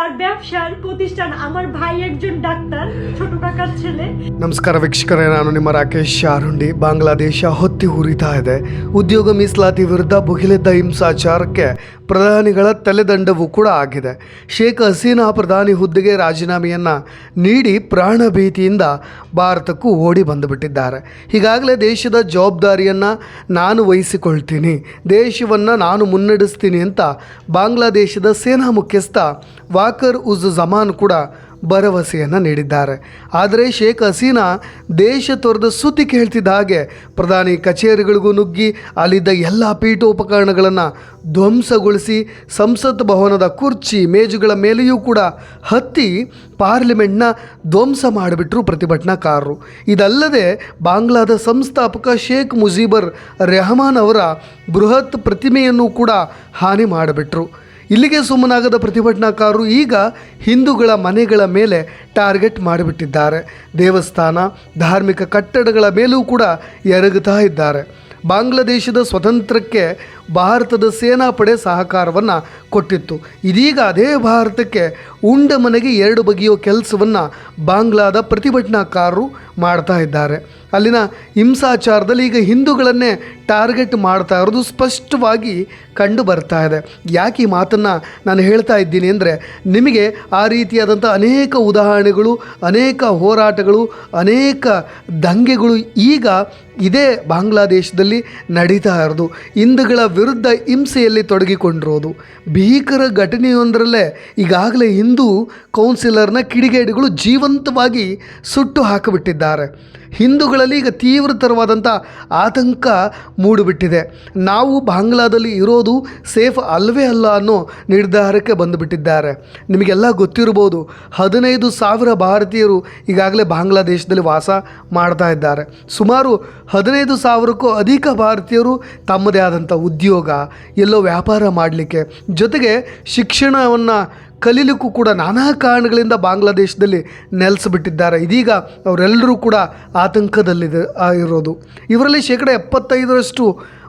তার ব্যবসার প্রতিষ্ঠান আমার ভাই একজন ডাক্তার ছোট কাকার ছেলে ನಮಸ್ಕಾರ ವೀಕ್ಷಕರೇ ನಾನು ನಿಮ್ಮ ರಾಕೇಶ್ ಶಾರುಂಡಿ ಬಾಂಗ್ಲಾದೇಶ ಹೊತ್ತಿ ಉರಿತಾ ಇದೆ ಉದ್ಯೋಗ ಮೀಸಲಾತಿ ವಿರುದ್ಧ ಭುಗಿಲೆದ್ದ ಹಿಂಸಾಚಾರಕ್ಕೆ ಪ್ರಧಾನಿಗಳ ತಲೆದಂಡವೂ ಕೂಡ ಆಗಿದೆ. ಶೇಖ್ ಹಸೀನಾ ಪ್ರಧಾನಿ ಹುದ್ದೆಗೆ ರಾಜೀನಾಮೆಯನ್ನು ನೀಡಿ ಪ್ರಾಣ ಭೀತಿಯಿಂದ ಭಾರತಕ್ಕೂ ಓಡಿ ಬಂದುಬಿಟ್ಟಿದ್ದಾರೆ. ಹೀಗಾಗಲೇ ದೇಶದ ಜವಾಬ್ದಾರಿಯನ್ನು ನಾನು ವಹಿಸಿಕೊಳ್ತೀನಿ. ದೇಶವನ್ನು ನಾನು ಮುನ್ನಡೆಸ್ತೀನಿ ಅಂತ ಬಾಂಗ್ಲಾದೇಶದ ಸೇನಾ ಮುಖ್ಯಸ್ಥ ವಾಕರ್ ಉಜ್ ಜಮಾನ್ ಕೂಡ ಭರವಸೆಯನ್ನು ನೀಡಿದ್ದಾರೆ. ಆದರೆ ಶೇಖ್ ಹಸೀನಾ ದೇಶ ತೊರೆದ ಸುದ್ದಿ ಕೇಳ್ತಿದ್ದ ಹಾಗೆ ಪ್ರಧಾನಿ ಕಚೇರಿಗಳಿಗೂ ನುಗ್ಗಿ ಅಲ್ಲಿದ್ದ ಎಲ್ಲ ಪೀಠೋಪಕರಣಗಳನ್ನು ಧ್ವಂಸಗೊಳಿಸಿ ಸಂಸತ್ ಭವನದ ಕುರ್ಚಿ, ಮೇಜುಗಳ ಮೇಲೆಯೂ ಕೂಡ ಹತ್ತಿ ಪಾರ್ಲಿಮೆಂಟ್ನ ಧ್ವಂಸ ಮಾಡಿಬಿಟ್ರು ಪ್ರತಿಭಟನಾಕಾರರು. ಇದಲ್ಲದೆ ಬಾಂಗ್ಲಾದ ಸಂಸ್ಥಾಪಕ ಶೇಖ್ ಮುಜೀಬರ್ ರೆಹಮಾನ್ ಅವರ ಬೃಹತ್ ಪ್ರತಿಮೆಯನ್ನು ಕೂಡ ಹಾನಿ ಮಾಡಿಬಿಟ್ರು. ಇಲ್ಲಿಗೆ ಸುಮ್ಮನಾಗದ ಪ್ರತಿಭಟನಾಕಾರರು ಈಗ ಹಿಂದೂಗಳ ಮನೆಗಳ ಮೇಲೆ ಟಾರ್ಗೆಟ್ ಮಾಡಿಬಿಟ್ಟಿದ್ದಾರೆ. ದೇವಸ್ಥಾನ, ಧಾರ್ಮಿಕ ಕಟ್ಟಡಗಳ ಮೇಲೂ ಕೂಡ ಎರಗುತ್ತಾ ಇದ್ದಾರೆ. ಬಾಂಗ್ಲಾದೇಶದ ಸ್ವತಂತ್ರಕ್ಕೆ ಭಾರತದ ಸೇನಾಪಡೆ ಸಹಕಾರವನ್ನು ಕೊಟ್ಟಿತ್ತು. ಇದೀಗ ಅದೇ ಭಾರತಕ್ಕೆ ಉಂಡ ಮನೆಗೆ ಎರಡು ಬಗೆಯೋ ಕೆಲಸವನ್ನು ಬಾಂಗ್ಲಾದ ಪ್ರತಿಭಟನಾಕಾರರು ಮಾಡ್ತಾ ಇದ್ದಾರೆ. ಅಲ್ಲಿನ ಹಿಂಸಾಚಾರದಲ್ಲಿ ಈಗ ಹಿಂದೂಗಳನ್ನೇ ಟಾರ್ಗೆಟ್ ಮಾಡ್ತಾ ಇರೋದು ಸ್ಪಷ್ಟವಾಗಿ ಕಂಡು ಬರ್ತಾ ಇದೆ. ಯಾಕೆ ಈ ಮಾತನ್ನು ನಾನು ಹೇಳ್ತಾ ಇದ್ದೀನಿ ಅಂದರೆ, ನಿಮಗೆ ಆ ರೀತಿಯಾದಂಥ ಅನೇಕ ಉದಾಹರಣೆಗಳು, ಅನೇಕ ಹೋರಾಟಗಳು, ಅನೇಕ ದಂಗೆಗಳು ಈಗ ಇದೇ ಬಾಂಗ್ಲಾದೇಶದಲ್ಲಿ ನಡೀತಾ ಇರೋದು. ಹಿಂದುಗಳ ವಿರುದ್ಧ ಹಿಂಸೆಯಲ್ಲಿ ತೊಡಗಿಕೊಂಡಿರೋದು. ಭೀಕರ ಘಟನೆಯೊಂದರಲ್ಲೇ ಈಗಾಗಲೇ ಹಿಂದೂ ಕೌನ್ಸಿಲರ್ನ ಕಿಡಿಗೇಡಿಗಳು ಜೀವಂತವಾಗಿ ಸುಟ್ಟು ಹಾಕಿಬಿಟ್ಟಿದ್ದಾರೆ. ಹಿಂದೂಗಳಲ್ಲಿ ಈಗ ತೀವ್ರತರವಾದಂಥ ಆತಂಕ ಮೂಡಿಬಿಟ್ಟಿದೆ. ನಾವು ಬಾಂಗ್ಲಾದಲ್ಲಿ ಇರೋದು ಸೇಫ್ ಅಲ್ಲವೇ ಅಲ್ಲ ಅನ್ನೋ ನಿರ್ಧಾರಕ್ಕೆ ಬಂದುಬಿಟ್ಟಿದ್ದಾರೆ. ನಿಮಗೆಲ್ಲ ಗೊತ್ತಿರ್ಬೋದು ಹದಿನೈದು ಸಾವಿರ ಭಾರತೀಯರು ಈಗಾಗಲೇ ಬಾಂಗ್ಲಾದೇಶದಲ್ಲಿ ವಾಸ ಮಾಡ್ತಾ ಇದ್ದಾರೆ. ಸುಮಾರು ಹದಿನೈದು ಸಾವಿರಕ್ಕೂ ಅಧಿಕ ಭಾರತೀಯರು ತಮ್ಮದೇ ಆದಂಥ ಉದ್ಯೋಗ, ಎಲ್ಲೋ ವ್ಯಾಪಾರ ಮಾಡಲಿಕ್ಕೆ. ಜೊತೆಗೆ ಶಿಕ್ಷಣವನ್ನು ಕಲೀಲಿಕ್ಕೂ ಕೂಡ ನಾನಾ ಕಾರಣಗಳಿಂದ ಬಾಂಗ್ಲಾದೇಶದಲ್ಲಿ ನೆಲೆಸಿಬಿಟ್ಟಿದ್ದಾರೆ. ಇದೀಗ ಅವರೆಲ್ಲರೂ ಕೂಡ ಆತಂಕದಲ್ಲಿದೆ ಇರೋದು. ಇವರಲ್ಲಿ ಶೇಕಡ ಎಪ್ಪತ್ತೈದರಷ್ಟು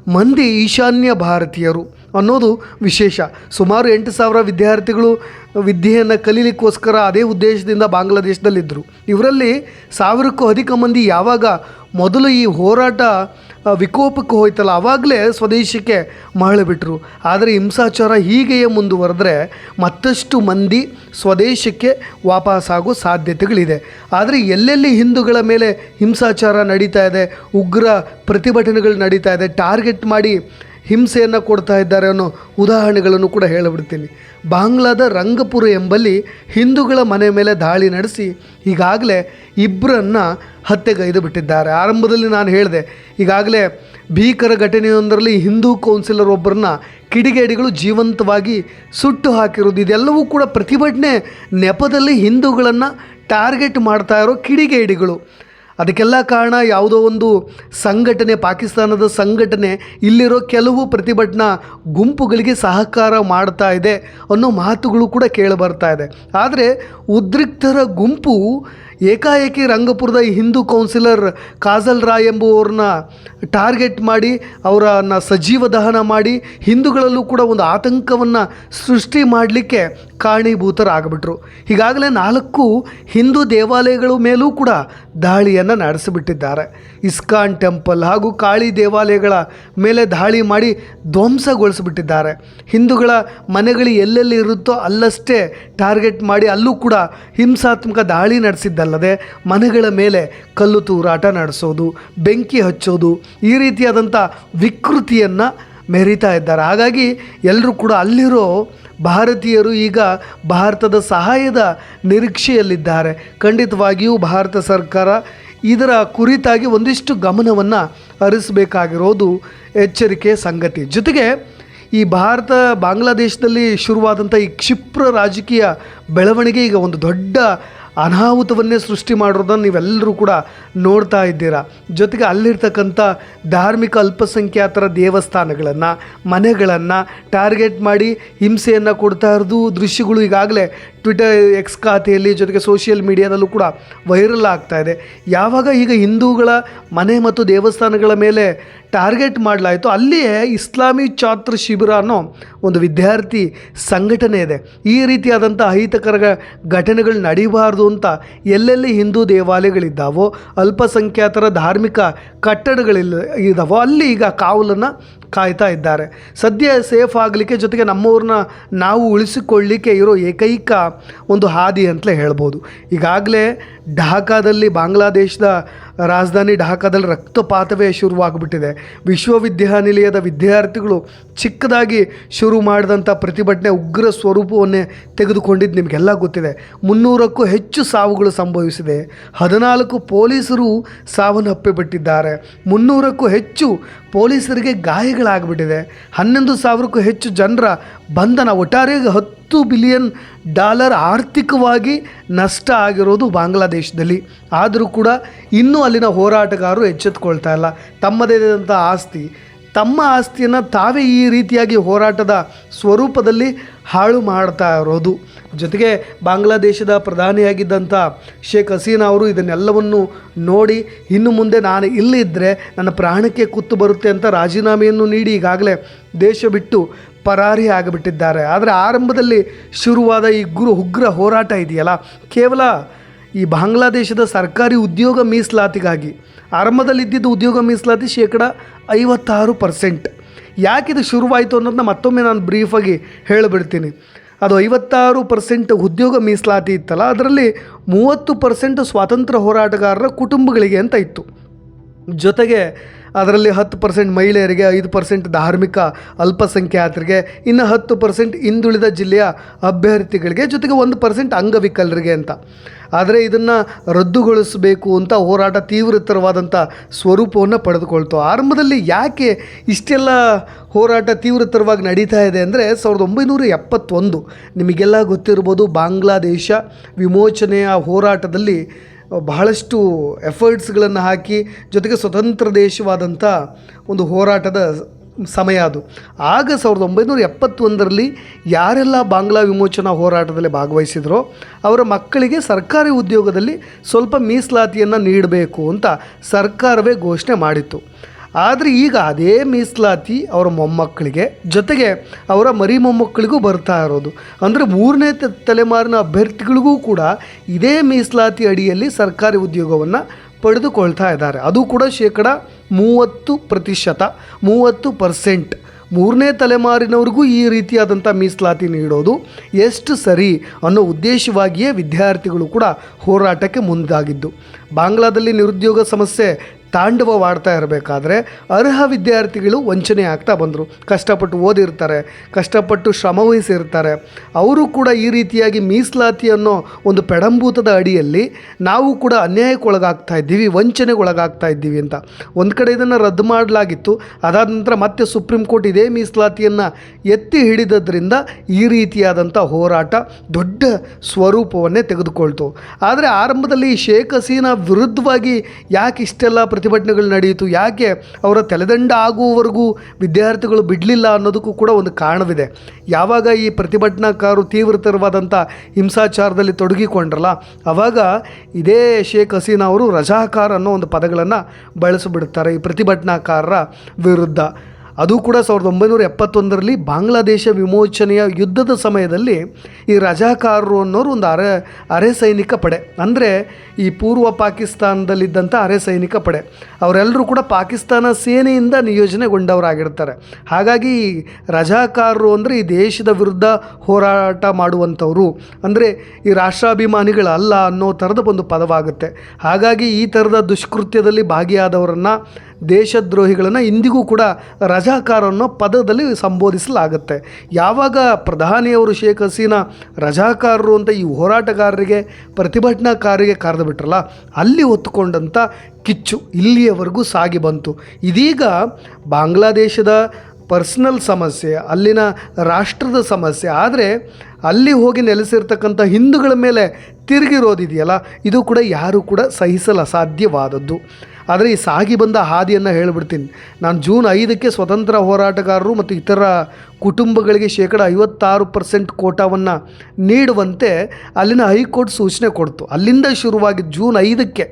ಮಂದಿ ಈಶಾನ್ಯ ಭಾರತೀಯರು ಅನ್ನೋದು ವಿಶೇಷ. ಸುಮಾರು ಎಂಟು ಸಾವಿರ ವಿದ್ಯಾರ್ಥಿಗಳು ವಿದ್ಯೆಯನ್ನು ಕಲೀಲಿಕ್ಕೋಸ್ಕರ ಅದೇ ಉದ್ದೇಶದಿಂದ ಬಾಂಗ್ಲಾದೇಶದಲ್ಲಿದ್ದರು. ಇವರಲ್ಲಿ ಸಾವಿರಕ್ಕೂ ಅಧಿಕ ಮಂದಿ ಯಾವಾಗ ಮೊದಲು ಈ ಹೋರಾಟ ವಿಕೋಪಕ್ಕೆ ಹೋಯ್ತಲ್ಲ ಆವಾಗಲೇ ಸ್ವದೇಶಕ್ಕೆ ಮರಳಿಬಿಟ್ರು ಆದರೆ ಹಿಂಸಾಚಾರ ಹೀಗೆಯೇ ಮುಂದುವರೆದ್ರೆ ಮತ್ತಷ್ಟು ಮಂದಿ ಸ್ವದೇಶಕ್ಕೆ ವಾಪಸ್ಸಾಗೋ ಸಾಧ್ಯತೆಗಳಿದೆ. ಆದರೆ ಎಲ್ಲೆಲ್ಲಿ ಹಿಂದೂಗಳ ಮೇಲೆ ಹಿಂಸಾಚಾರ ನಡೀತಾ ಇದೆ, ಉಗ್ರ ಪ್ರತಿಭಟನೆಗಳು ನಡೀತಾ ಇದೆ, ಟಾರ್ಗೆಟ್ ಮಾಡಿ ಹಿಂಸೆಯನ್ನು ಕೊಡ್ತಾ ಇದ್ದಾರೆ ಅನ್ನೋ ಉದಾಹರಣೆಗಳನ್ನು ಕೂಡ ಹೇಳಿಬಿಡ್ತೀನಿ. ಬಾಂಗ್ಲಾದ ರಂಗಪುರ ಎಂಬಲ್ಲಿ ಹಿಂದೂಗಳ ಮನೆ ಮೇಲೆ ದಾಳಿ ನಡೆಸಿ ಈಗಾಗಲೇ ಇಬ್ಬರನ್ನು ಹತ್ಯೆಗೈದು ಬಿಟ್ಟಿದ್ದಾರೆ. ಆರಂಭದಲ್ಲಿ ನಾನು ಹೇಳಿದೆ, ಈಗಾಗಲೇ ಭೀಕರ ಘಟನೆಯೊಂದರಲ್ಲಿ ಹಿಂದೂ ಕೌನ್ಸಿಲರ್ ಒಬ್ಬರನ್ನ ಕಿಡಿಗೇಡಿಗಳು ಜೀವಂತವಾಗಿ ಸುಟ್ಟು ಹಾಕಿರೋದು, ಇದೆಲ್ಲವೂ ಕೂಡ ಪ್ರತಿಭಟನೆ ನೆಪದಲ್ಲಿ ಹಿಂದೂಗಳನ್ನು ಟಾರ್ಗೆಟ್ ಮಾಡ್ತಾ ಇರೋ ಕಿಡಿಗೇಡಿಗಳು. ಅದಕ್ಕೆಲ್ಲ ಕಾರಣ ಯಾವುದೋ ಒಂದು ಸಂಘಟನೆ, ಪಾಕಿಸ್ತಾನದ ಸಂಘಟನೆ ಇಲ್ಲಿರೋ ಕೆಲವು ಪ್ರತಿಭಟನಾ ಗುಂಪುಗಳಿಗೆ ಸಹಕಾರ ಮಾಡ್ತಾ ಇದೆ ಅನ್ನೋ ಮಾತುಗಳು ಕೂಡ ಕೇಳಿಬರ್ತಾ ಇದೆ. ಆದರೆ ಉದ್ರಿಕ್ತರ ಗುಂಪು ಏಕಾಏಕಿ ರಂಗಪುರದ ಹಿಂದೂ ಕೌನ್ಸಿಲರ್ ಕಾಜಲ್ ರಾಯ್ ಎಂಬುವವ್ರನ್ನ ಟಾರ್ಗೆಟ್ ಮಾಡಿ, ಅವರನ್ನು ಸಜೀವ ದಹನ ಮಾಡಿ, ಹಿಂದೂಗಳಲ್ಲೂ ಕೂಡ ಒಂದು ಆತಂಕವನ್ನು ಸೃಷ್ಟಿ ಮಾಡಲಿಕ್ಕೆ ಕಾರಣೀಭೂತರಾಗ್ಬಿಟ್ರು. ಈಗಾಗಲೇ ನಾಲ್ಕು ಹಿಂದೂ ದೇವಾಲಯಗಳ ಮೇಲೂ ಕೂಡ ದಾಳಿಯನ್ನು ನಡೆಸಿಬಿಟ್ಟಿದ್ದಾರೆ. ಇಸ್ಕಾನ್ ಟೆಂಪಲ್ ಹಾಗೂ ಕಾಳಿ ದೇವಾಲಯಗಳ ಮೇಲೆ ದಾಳಿ ಮಾಡಿ ಧ್ವಂಸಗೊಳಿಸಿಬಿಟ್ಟಿದ್ದಾರೆ. ಹಿಂದೂಗಳ ಮನೆಗಳು ಎಲ್ಲೆಲ್ಲಿ ಇರುತ್ತೋ ಅಲ್ಲಷ್ಟೇ ಟಾರ್ಗೆಟ್ ಮಾಡಿ ಅಲ್ಲೂ ಕೂಡ ಹಿಂಸಾತ್ಮಕ ದಾಳಿ ನಡೆಸಿದ್ದಲ್ಲದೆ ಮನೆಗಳ ಮೇಲೆ ಕಲ್ಲು ತೂರಾಟ ನಡೆಸೋದು, ಬೆಂಕಿ ಹಚ್ಚೋದು, ಈ ರೀತಿಯಾದಂಥ ವಿಕೃತಿಯನ್ನು ಮೆರೀತಾ ಇದ್ದಾರೆ. ಹಾಗಾಗಿ ಎಲ್ಲರೂ ಕೂಡ ಅಲ್ಲಿರೋ ಭಾರತೀಯರು ಈಗ ಭಾರತದ ಸಹಾಯದ ನಿರೀಕ್ಷೆಯಲ್ಲಿದ್ದಾರೆ. ಖಂಡಿತವಾಗಿಯೂ ಭಾರತ ಸರ್ಕಾರ ಇದರ ಕುರಿತಾಗಿ ಒಂದಿಷ್ಟು ಗಮನವನ್ನು ಹರಿಸಬೇಕಾಗಿರೋದು ಎಚ್ಚರಿಕೆ, ಸಂಗತಿ. ಜೊತೆಗೆ ಈ ಭಾರತ ಬಾಂಗ್ಲಾದೇಶದಲ್ಲಿ ಶುರುವಾದಂಥ ಈ ಕ್ಷಿಪ್ರ ರಾಜಕೀಯ ಬೆಳವಣಿಗೆ ಈಗ ಒಂದು ದೊಡ್ಡ ಅನಾಹುತವನ್ನೇ ಸೃಷ್ಟಿ ಮಾಡಿರೋದನ್ನು ನೀವೆಲ್ಲರೂ ಕೂಡ ನೋಡ್ತಾ ಇದ್ದೀರಾ. ಜೊತೆಗೆ ಅಲ್ಲಿರ್ತಕ್ಕಂಥ ಧಾರ್ಮಿಕ ಅಲ್ಪಸಂಖ್ಯಾತರ ದೇವಸ್ಥಾನಗಳನ್ನು, ಮನೆಗಳನ್ನು ಟಾರ್ಗೆಟ್ ಮಾಡಿ ಹಿಂಸೆಯನ್ನು ಕೊಡ್ತಾ ಇರೋದು ದೃಶ್ಯಗಳು ಈಗಾಗಲೇ ಟ್ವಿಟರ್ ಎಕ್ಸ್ ಖಾತೆಯಲ್ಲಿ, ಜೊತೆಗೆ ಸೋಷಿಯಲ್ ಮೀಡಿಯಾದಲ್ಲೂ ಕೂಡ ವೈರಲ್ ಆಗ್ತಾ ಇದೆ. ಯಾವಾಗ ಈಗ ಹಿಂದೂಗಳ ಮನೆ ಮತ್ತು ದೇವಸ್ಥಾನಗಳ ಮೇಲೆ ಟಾರ್ಗೆಟ್ ಮಾಡಲಾಯಿತು. ಅಲ್ಲಿಯೇ ಇಸ್ಲಾಮಿ ಛಾತ್ರ ಶಿಬಿರ ಅನ್ನೋ ಒಂದು ವಿದ್ಯಾರ್ಥಿ ಸಂಘಟನೆ ಇದೆ. ಈ ರೀತಿಯಾದಂಥ ಅಹಿತಕರ ಘಟನೆಗಳು ನಡೀಬಾರ್ದು ಅಂತ ಎಲ್ಲೆಲ್ಲಿ ಹಿಂದೂ ದೇವಾಲಯಗಳಿದ್ದಾವೋ, ಅಲ್ಪಸಂಖ್ಯಾತರ ಧಾರ್ಮಿಕ ಕಟ್ಟಡಗಳಿಲ್ಲ, ಇದ್ದಾವೋ, ಅಲ್ಲಿ ಈಗ ಕಾವಲನ್ನು ಕಾಯ್ತಾ ಇದ್ದಾರೆ. ಸದ್ಯ ಸೇಫ್ ಆಗಲಿಕ್ಕೆ ಜೊತೆಗೆ ನಮ್ಮವ್ರನ್ನ ನಾವು ಉಳಿಸಿಕೊಳ್ಳಲಿಕ್ಕೆ ಇರೋ ಏಕೈಕ ಒಂದು ಹಾದಿ ಅಂತಲೇ ಹೇಳ್ಬೋದು. ಈಗಾಗಲೇ ಢಾಕಾದಲ್ಲಿ ಬಾಂಗ್ಲಾದೇಶದ ರಾಜಧಾನಿ ಢಾಕಾದಲ್ಲಿ ರಕ್ತಪಾತವೇ ಶುರುವಾಗ್ಬಿಟ್ಟಿದೆ. ವಿಶ್ವವಿದ್ಯಾನಿಲಯದ ವಿದ್ಯಾರ್ಥಿಗಳು ಚಿಕ್ಕದಾಗಿ ಶುರು ಮಾಡಿದಂಥ ಪ್ರತಿಭಟನೆ ಉಗ್ರ ಸ್ವರೂಪವನ್ನೇ ತೆಗೆದುಕೊಂಡಿದ್ದು ನಿಮಗೆಲ್ಲ ಗೊತ್ತಿದೆ. ಮುನ್ನೂರಕ್ಕೂ ಹೆಚ್ಚು ಸಾವುಗಳು ಸಂಭವಿಸಿದೆ. ಹದಿನಾಲ್ಕು ಪೊಲೀಸರು ಸಾವನ್ನಪ್ಪಿಬಿಟ್ಟಿದ್ದಾರೆ ಮುನ್ನೂರಕ್ಕೂ ಹೆಚ್ಚು ಪೊಲೀಸರಿಗೆ ಗಾಯಗಳಾಗ್ಬಿಟ್ಟಿದೆ. ಹನ್ನೊಂದು ಸಾವಿರಕ್ಕೂ ಹೆಚ್ಚು ಜನರ ಬಂಧನ ಒಟ್ಟಾರೆ ಹತ್ತು ಬಿಲಿಯನ್ ಡಾಲರ್ ಆರ್ಥಿಕವಾಗಿ ನಷ್ಟ ಆಗಿರೋದು ಬಾಂಗ್ಲಾದೇಶದಲ್ಲಿ. ಆದರೂ ಕೂಡ ಇನ್ನೂ ಅಲ್ಲಿನ ಹೋರಾಟಗಾರರು ಎಚ್ಚೆತ್ಕೊಳ್ತಾ ಇಲ್ಲ. ತಮ್ಮದೇ ಆದಂಥ ಆಸ್ತಿ. ತಮ್ಮ ಆಸ್ತಿಯನ್ನು ತಾವೇ ಈ ರೀತಿಯಾಗಿ ಹೋರಾಟದ ಸ್ವರೂಪದಲ್ಲಿ ಹಾಳು ಮಾಡ್ತಾ ಇರೋದು. ಜೊತೆಗೆ ಬಾಂಗ್ಲಾದೇಶದ ಪ್ರಧಾನಿಯಾಗಿದ್ದಂಥ ಶೇಖ್ ಹಸೀನಾ ಅವರು ಇದನ್ನೆಲ್ಲವನ್ನು ನೋಡಿ ಇನ್ನು ಮುಂದೆ ನಾನು ಇಲ್ಲಿದ್ದರೆ ನನ್ನ ಪ್ರಾಣಕ್ಕೆ ಕುತ್ತು ಬರುತ್ತೆ ಅಂತ ರಾಜೀನಾಮೆಯನ್ನು ನೀಡಿ ಈಗಾಗಲೇ ದೇಶ ಬಿಟ್ಟು ಪರಾರಿ ಆಗಿಬಿಟ್ಟಿದ್ದಾರೆ. ಆದರೆ ಆರಂಭದಲ್ಲಿ ಶುರುವಾದ ಈ ಗುರು ಉಗ್ರ ಹೋರಾಟ ಇದೆಯಲ್ಲ, ಕೇವಲ ಈ ಬಾಂಗ್ಲಾದೇಶದ ಸರ್ಕಾರಿ ಉದ್ಯೋಗ ಮೀಸಲಾತಿಗಾಗಿ ಆರಂಭದಲ್ಲಿ ಇದ್ದಿದ್ದ ಉದ್ಯೋಗ ಮೀಸಲಾತಿ ಶೇಕಡ ಐವತ್ತಾರು ಪರ್ಸೆಂಟ್. ಯಾಕಿದು ಶುರುವಾಯಿತು ಅನ್ನೋದನ್ನ ಮತ್ತೊಮ್ಮೆ ನಾನು ಬ್ರೀಫಾಗಿ ಹೇಳಿಬಿಡ್ತೀನಿ. ಅದು ಐವತ್ತಾರು ಪರ್ಸೆಂಟ್ ಉದ್ಯೋಗ ಮೀಸಲಾತಿ ಇತ್ತಲ್ಲ, ಅದರಲ್ಲಿ ಮೂವತ್ತು ಪರ್ಸೆಂಟ್ ಸ್ವಾತಂತ್ರ್ಯ ಹೋರಾಟಗಾರರ ಕುಟುಂಬಗಳಿಗೆ ಅಂತ ಇತ್ತು. ಜೊತೆಗೆ ಅದರಲ್ಲಿ ಹತ್ತು ಪರ್ಸೆಂಟ್ ಮಹಿಳೆಯರಿಗೆ, ಐದು ಪರ್ಸೆಂಟ್ ಧಾರ್ಮಿಕ ಅಲ್ಪಸಂಖ್ಯಾತರಿಗೆ, ಇನ್ನು ಹತ್ತು ಪರ್ಸೆಂಟ್ ಹಿಂದುಳಿದ ಜಿಲ್ಲೆಯ ಅಭ್ಯರ್ಥಿಗಳಿಗೆ ಜೊತೆಗೆ ಒಂದು ಪರ್ಸೆಂಟ್ ಅಂಗವಿಕಲರಿಗೆ ಅಂತ. ಆದರೆ ಇದನ್ನು ರದ್ದುಗೊಳಿಸಬೇಕು ಅಂತ ಹೋರಾಟ ತೀವ್ರತರವಾದಂಥ ಸ್ವರೂಪವನ್ನು ಪಡೆದುಕೊಳ್ತು. ಆರಂಭದಲ್ಲಿ ಯಾಕೆ ಇಷ್ಟೆಲ್ಲ ಹೋರಾಟ ತೀವ್ರತರವಾಗಿ ನಡೀತಾ ಇದೆ ಅಂದರೆ ಸಾವಿರದ ಒಂಬೈನೂರ ಎಪ್ಪತ್ತೊಂದು ನಿಮಗೆಲ್ಲ ಗೊತ್ತಿರ್ಬೋದು, ಬಾಂಗ್ಲಾದೇಶ ವಿಮೋಚನೆಯ ಹೋರಾಟದಲ್ಲಿ ಬಹಳಷ್ಟು ಎಫರ್ಟ್ಸ್ಗಳನ್ನು ಹಾಕಿ ಜೊತೆಗೆ ಸ್ವತಂತ್ರ ದೇಶವಾದಂಥ ಒಂದು ಹೋರಾಟದ ಸಮಯ ಅದು. ಆಗ ಸಾವಿರದ ಒಂಬೈನೂರ ಎಪ್ಪತ್ತೊಂದರಲ್ಲಿ ಯಾರೆಲ್ಲ ಬಾಂಗ್ಲಾ ವಿಮೋಚನಾ ಹೋರಾಟದಲ್ಲಿ ಭಾಗವಹಿಸಿದ್ರೋ ಅವರ ಮಕ್ಕಳಿಗೆ ಸರ್ಕಾರಿ ಉದ್ಯೋಗದಲ್ಲಿ ಸ್ವಲ್ಪ ಮೀಸಲಾತಿಯನ್ನು ನೀಡಬೇಕು ಅಂತ ಸರ್ಕಾರವೇ ಘೋಷಣೆ ಮಾಡಿತ್ತು. ಆದರೆ ಈಗ ಅದೇ ಮೀಸಲಾತಿ ಅವರ ಮೊಮ್ಮಕ್ಕಳಿಗೆ. ಜೊತೆಗೆ ಅವರ ಮರಿ ಮೊಮ್ಮಕ್ಕಳಿಗೂ ಬರ್ತಾ ಇರೋದು. ಅಂದರೆ ಮೂರನೇ ತಲೆಮಾರಿನ ಅಭ್ಯರ್ಥಿಗಳಿಗೂ ಕೂಡ ಇದೇ ಮೀಸಲಾತಿ ಅಡಿಯಲ್ಲಿ ಸರ್ಕಾರಿ ಉದ್ಯೋಗವನ್ನು ಪಡೆದುಕೊಳ್ತಾ ಇದ್ದಾರೆ. ಅದು ಕೂಡ ಶೇಕಡ ಮೂವತ್ತು ಪ್ರತಿಶತ, ಮೂವತ್ತು ಪರ್ಸೆಂಟ್. ಮೂರನೇ ತಲೆಮಾರಿನವ್ರಿಗೂ ಈ ರೀತಿಯಾದಂಥ ಮೀಸಲಾತಿ ನೀಡೋದು ಎಷ್ಟು ಸರಿ ಅನ್ನೋ ಉದ್ದೇಶವಾಗಿಯೇ ವಿದ್ಯಾರ್ಥಿಗಳು ಕೂಡ ಹೋರಾಟಕ್ಕೆ ಮುಂದಾಗಿದ್ದು. ಬಾಂಗ್ಲಾದಲ್ಲಿ ನಿರುದ್ಯೋಗ ಸಮಸ್ಯೆ ತಾಂಡವವಾಡ್ತಾ ಇರಬೇಕಾದ್ರೆ ಅರ್ಹ ವಿದ್ಯಾರ್ಥಿಗಳು ವಂಚನೆ ಆಗ್ತಾ ಬಂದರು. ಕಷ್ಟಪಟ್ಟು ಓದಿರ್ತಾರೆ, ಕಷ್ಟಪಟ್ಟು ಶ್ರಮವಹಿಸಿರ್ತಾರೆ ಅವರು ಕೂಡ ಈ ರೀತಿಯಾಗಿ ಮೀಸಲಾತಿ ಅನ್ನೋ ಒಂದು ಪೆಡಂಭೂತದ ಅಡಿಯಲ್ಲಿ ನಾವು ಕೂಡ ಅನ್ಯಾಯಕ್ಕೊಳಗಾಗ್ತಾ ಇದ್ದೀವಿ, ವಂಚನೆಗೊಳಗಾಗ್ತಾ ಇದ್ದೀವಿ ಅಂತ. ಒಂದು ಕಡೆ ಇದನ್ನು ರದ್ದು ಮಾಡಲಾಗಿತ್ತು. ಅದಾದ ನಂತರ ಮತ್ತೆ ಸುಪ್ರೀಂ ಕೋರ್ಟ್ ಇದೇ ಮೀಸಲಾತಿಯನ್ನು ಎತ್ತಿ ಹಿಡಿದದ್ರಿಂದ ಈ ರೀತಿಯಾದಂಥ ಹೋರಾಟ ದೊಡ್ಡ ಸ್ವರೂಪವನ್ನೇ ತೆಗೆದುಕೊಳ್ತು. ಆದರೆ ಆರಂಭದಲ್ಲಿ ಶೇಖ್ ಹಸೀನಾ ವಿರುದ್ಧವಾಗಿ ಯಾಕೆ ಇಷ್ಟೆಲ್ಲ ಪ್ರತಿಭಟನೆಗಳು ನಡೆಯಿತು. ಯಾಕೆ? ಅವರ ತಲೆದಂಡ ಆಗುವವರೆಗೂ ವಿದ್ಯಾರ್ಥಿಗಳು ಬಿಡಲಿಲ್ಲ ಅನ್ನೋದಕ್ಕೂ ಕೂಡ ಒಂದು ಕಾರಣವಿದೆ. ಯಾವಾಗ ಈ ಪ್ರತಿಭಟನಾಕಾರರು ತೀವ್ರತರವಾದಂಥ ಹಿಂಸಾಚಾರದಲ್ಲಿ ತೊಡಗಿಕೊಂಡ್ರಲ್ಲ ಆವಾಗ ಇದೇ ಶೇಖ್ ಹಸೀನಾ ಅವರು ರಜಾಕಾರ ಅನ್ನೋ ಒಂದು ಪದಗಳನ್ನು ಬಳಸಿಬಿಡ್ತಾರೆ ಈ ಪ್ರತಿಭಟನಾಕಾರರ ವಿರುದ್ಧ. ಅದು ಕೂಡ ಸಾವಿರದ ಒಂಬೈನೂರ ಎಪ್ಪತ್ತೊಂದರಲ್ಲಿ ಬಾಂಗ್ಲಾದೇಶ ವಿಮೋಚನೆಯ ಯುದ್ಧದ ಸಮಯದಲ್ಲಿ ಈ ರಜಾಕಾರರು ಅನ್ನೋರು ಒಂದು ಅರೆ ಅರೆ ಸೈನಿಕ ಪಡೆ. ಅಂದರೆ ಈ ಪೂರ್ವ ಪಾಕಿಸ್ತಾನದಲ್ಲಿದ್ದಂಥ ಅರೆ ಸೈನಿಕ ಪಡೆ. ಅವರೆಲ್ಲರೂ ಕೂಡ ಪಾಕಿಸ್ತಾನ ಸೇನೆಯಿಂದ ನಿಯೋಜನೆಗೊಂಡವರಾಗಿರ್ತಾರೆ. ಹಾಗಾಗಿ ರಜಾಕಾರರು ಅಂದರೆ ಈ ದೇಶದ ವಿರುದ್ಧ ಹೋರಾಟ ಮಾಡುವಂಥವರು. ಅಂದರೆ ಈ ರಾಷ್ಟ್ರಾಭಿಮಾನಿಗಳಲ್ಲ ಅನ್ನೋ ಥರದ ಒಂದು ಪದವಾಗುತ್ತೆ. ಹಾಗಾಗಿ ಈ ಥರದ ದುಷ್ಕೃತ್ಯದಲ್ಲಿ ಭಾಗಿಯಾದವರನ್ನು, ದೇಶದ್ರೋಹಿಗಳನ್ನು ಇಂದಿಗೂ ಕೂಡ ರಜಾಕಾರ ಅನ್ನೋ ಪದದಲ್ಲಿ ಸಂಬೋಧಿಸಲಾಗುತ್ತೆ. ಯಾವಾಗ ಪ್ರಧಾನಿಯವರು ಶೇಖ್ ಹಸೀನಾ ರಜಾಕಾರರು ಅಂತ ಈ ಹೋರಾಟಗಾರರಿಗೆ, ಪ್ರತಿಭಟನಾಕಾರರಿಗೆ ಕರೆದು ಬಿಟ್ರಲ್ಲ, ಅಲ್ಲಿ ಹೊತ್ತುಕೊಂಡಂಥ ಕಿಚ್ಚು ಇಲ್ಲಿಯವರೆಗೂ ಸಾಗಿ ಬಂತು. ಇದೀಗ ಬಾಂಗ್ಲಾದೇಶದ ಪರ್ಸ್ನಲ್ ಸಮಸ್ಯೆ, ಅಲ್ಲಿನ ರಾಷ್ಟ್ರದ ಸಮಸ್ಯೆ, ಆದರೆ ಅಲ್ಲಿ ಹೋಗಿ ನೆಲೆಸಿರ್ತಕ್ಕಂಥ ಹಿಂದೂಗಳ ಮೇಲೆ ತಿರುಗಿರೋದಿದೆಯಲ್ಲ ಇದು ಕೂಡ ಯಾರೂ ಕೂಡ ಸಹಿಸಲು ಅಸಾಧ್ಯವಾದದ್ದು ಆದರೆ ಈ ಸಾಗಿ ಬಂದ ಹಾದಿಯನ್ನು ಹೇಳಿಬಿಡ್ತೀನಿ. ನಾನು ಜೂನ್ ಐದಕ್ಕೆ ಸ್ವತಂತ್ರ ಹೋರಾಟಗಾರರು ಮತ್ತು ಇತರ ಕುಟುಂಬಗಳಿಗೆ ಶೇಕಡ ಐವತ್ತಾರು ಪರ್ಸೆಂಟ್ ಕೋಟಾವನ್ನು ನೀಡುವಂತೆ ಅಲ್ಲಿನ ಹೈಕೋರ್ಟ್ ಸೂಚನೆ ಕೊಡ್ತು. ಅಲ್ಲಿಂದ ಶುರುವಾಗಿ ಜೂನ್ ಐದಕ್ಕೆ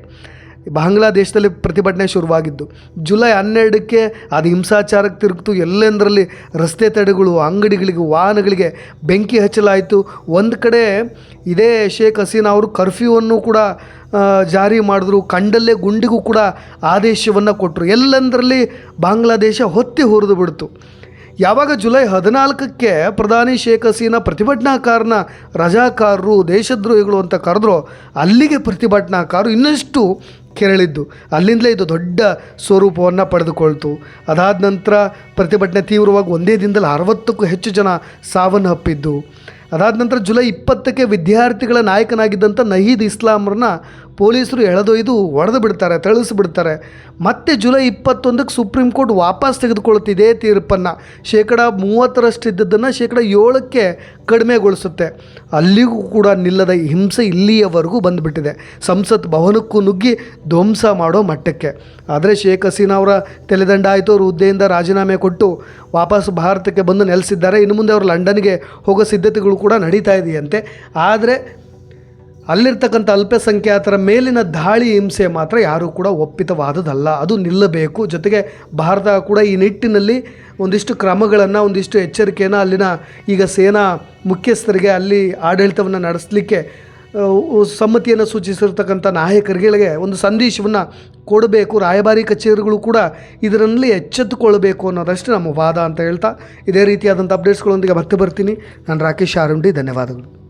ಬಾಂಗ್ಲಾದೇಶದಲ್ಲಿ ಪ್ರತಿಭಟನೆ ಶುರುವಾಗಿದ್ದು, ಜುಲೈ ಹನ್ನೆರಡಕ್ಕೆ ಅದು ಹಿಂಸಾಚಾರಕ್ಕೆ ತಿರುಗ್ತು. ಎಲ್ಲೆಂದರಲ್ಲಿ ರಸ್ತೆ ತಡೆಗಳು, ಅಂಗಡಿಗಳಿಗೆ, ವಾಹನಗಳಿಗೆ ಬೆಂಕಿ ಹಚ್ಚಲಾಯಿತು. ಒಂದು ಕಡೆ ಇದೇ ಶೇಖ್ ಹಸೀನಾ ಅವರು ಕರ್ಫ್ಯೂವನ್ನು ಕೂಡ ಜಾರಿ ಮಾಡಿದ್ರು. ಕಂಡಲ್ಲೇ ಗುಂಡಿಗೂ ಕೂಡ ಆದೇಶವನ್ನು ಕೊಟ್ಟರು ಎಲ್ಲೆಂದರಲ್ಲಿ ಬಾಂಗ್ಲಾದೇಶ ಹೊತ್ತಿ ಹುರಿದು ಬಿಡ್ತು. ಯಾವಾಗ ಜುಲೈ ಹದಿನಾಲ್ಕಕ್ಕೆ ಪ್ರಧಾನಿ ಶೇಖ್ ಹಸೀನಾ ಪ್ರತಿಭಟನಾಕಾರನ ರಜಾಕಾರರು, ದೇಶದ್ರೋಹಿಗಳು ಅಂತ ಕರೆದ್ರೋ, ಅಲ್ಲಿಗೆ ಪ್ರತಿಭಟನಾಕಾರರು ಇನ್ನಷ್ಟು ಕೆರಳಿದ್ದು. ಅಲ್ಲಿಂದಲೇ ಇದು ದೊಡ್ಡ ಸ್ವರೂಪವನ್ನು ಪಡೆದುಕೊಳ್ತು. ಅದಾದ ನಂತರ ಪ್ರತಿಭಟನೆ ತೀವ್ರವಾಗಿ ಒಂದೇ ದಿನದಲ್ಲಿ ಅರವತ್ತಕ್ಕೂ ಹೆಚ್ಚು ಜನ ಸಾವನ್ನಪ್ಪಿದ್ದು ಅದಾದ ನಂತರ ಜುಲೈ ಇಪ್ಪತ್ತಕ್ಕೆ ವಿದ್ಯಾರ್ಥಿಗಳ ನಾಯಕನಾಗಿದ್ದಂಥ ನಹೀದ್ ಇಸ್ಲಾಮ್ರನ್ನ ಪೊಲೀಸರು ಎಳೆದೊಯ್ದು ಒಡೆದು ಬಿಡ್ತಾರೆ ತಳಿಸ್ಬಿಡ್ತಾರೆ ಮತ್ತೆ ಜುಲೈ ಇಪ್ಪತ್ತೊಂದಕ್ಕೆ ಸುಪ್ರೀಂ ಕೋರ್ಟ್ ವಾಪಸ್ ತೆಗೆದುಕೊಳ್ತಿದೆ ತೀರ್ಪನ್ನು. ಶೇಕಡ ಮೂವತ್ತರಷ್ಟಿದ್ದದ್ದನ್ನು ಶೇಕಡ ಏಳಕ್ಕೆ ಕಡಿಮೆಗೊಳಿಸುತ್ತೆ. ಅಲ್ಲಿಗೂ ಕೂಡ ನಿಲ್ಲದ ಹಿಂಸೆ ಇಲ್ಲಿಯವರೆಗೂ ಬಂದುಬಿಟ್ಟಿದೆ. ಸಂಸತ್ ಭವನಕ್ಕೂ ನುಗ್ಗಿ ಧ್ವಂಸ ಮಾಡೋ ಮಟ್ಟಕ್ಕೆ. ಆದರೆ ಶೇಖ್ ಹಸೀನಾ ಅವರ ತಲೆದಂಡ ಆಯಿತು. ಅವರು ಹುದ್ದೆಯಿಂದ ರಾಜೀನಾಮೆ ಕೊಟ್ಟು ವಾಪಸ್ ಭಾರತಕ್ಕೆ ಬಂದು ನೆಲೆಸಿದ್ದಾರೆ. ಇನ್ನು ಮುಂದೆ ಅವರು ಲಂಡನ್ಗೆ ಹೋಗೋ ಸಿದ್ಧತೆಗಳು ಕೂಡ ನಡೀತಾ ಇದೆಯಂತೆ. ಆದರೆ ಅಲ್ಲಿರ್ತಕ್ಕಂಥ ಅಲ್ಪಸಂಖ್ಯಾತರ ಮೇಲಿನ ದಾಳಿ ಹಿಂಸೆ ಮಾತ್ರ ಯಾರೂ ಕೂಡ ಒಪ್ಪಿತವಾದದಲ್ಲ ಅದು ನಿಲ್ಲಬೇಕು. ಜೊತೆಗೆ ಭಾರತ ಕೂಡ ಈ ನಿಟ್ಟಿನಲ್ಲಿ ಒಂದಿಷ್ಟು ಕ್ರಮಗಳನ್ನು, ಒಂದಿಷ್ಟು ಎಚ್ಚರಿಕೆಯನ್ನು ಅಲ್ಲಿನ ಈಗ ಸೇನಾ ಮುಖ್ಯಸ್ಥರಿಗೆ, ಅಲ್ಲಿ ಆಡಳಿತವನ್ನು ನಡೆಸಲಿಕ್ಕೆ ಸಮ್ಮತಿಯನ್ನು ಸೂಚಿಸಿರ್ತಕ್ಕಂಥ ನಾಯಕರಿಗೆ ಒಂದು ಸಂದೇಶವನ್ನು ಕೊಡಬೇಕು. ರಾಯಭಾರಿ ಕಚೇರಿಗಳು ಕೂಡ ಇದರಲ್ಲಿ ಎಚ್ಚೆತ್ತುಕೊಳ್ಬೇಕು ಅನ್ನೋದಷ್ಟೇ ನಮ್ಮ ವಾದ ಅಂತ ಹೇಳ್ತಾ ಇದೇ ರೀತಿಯಾದಂಥ ಅಪ್ಡೇಟ್ಸ್ಗಳೊಂದಿಗೆ ಮತ್ತೆ ಬರ್ತೀನಿ. ನಾನು ರಾಕೇಶ್ ಆರುಂಡಿ, ಧನ್ಯವಾದಗಳು.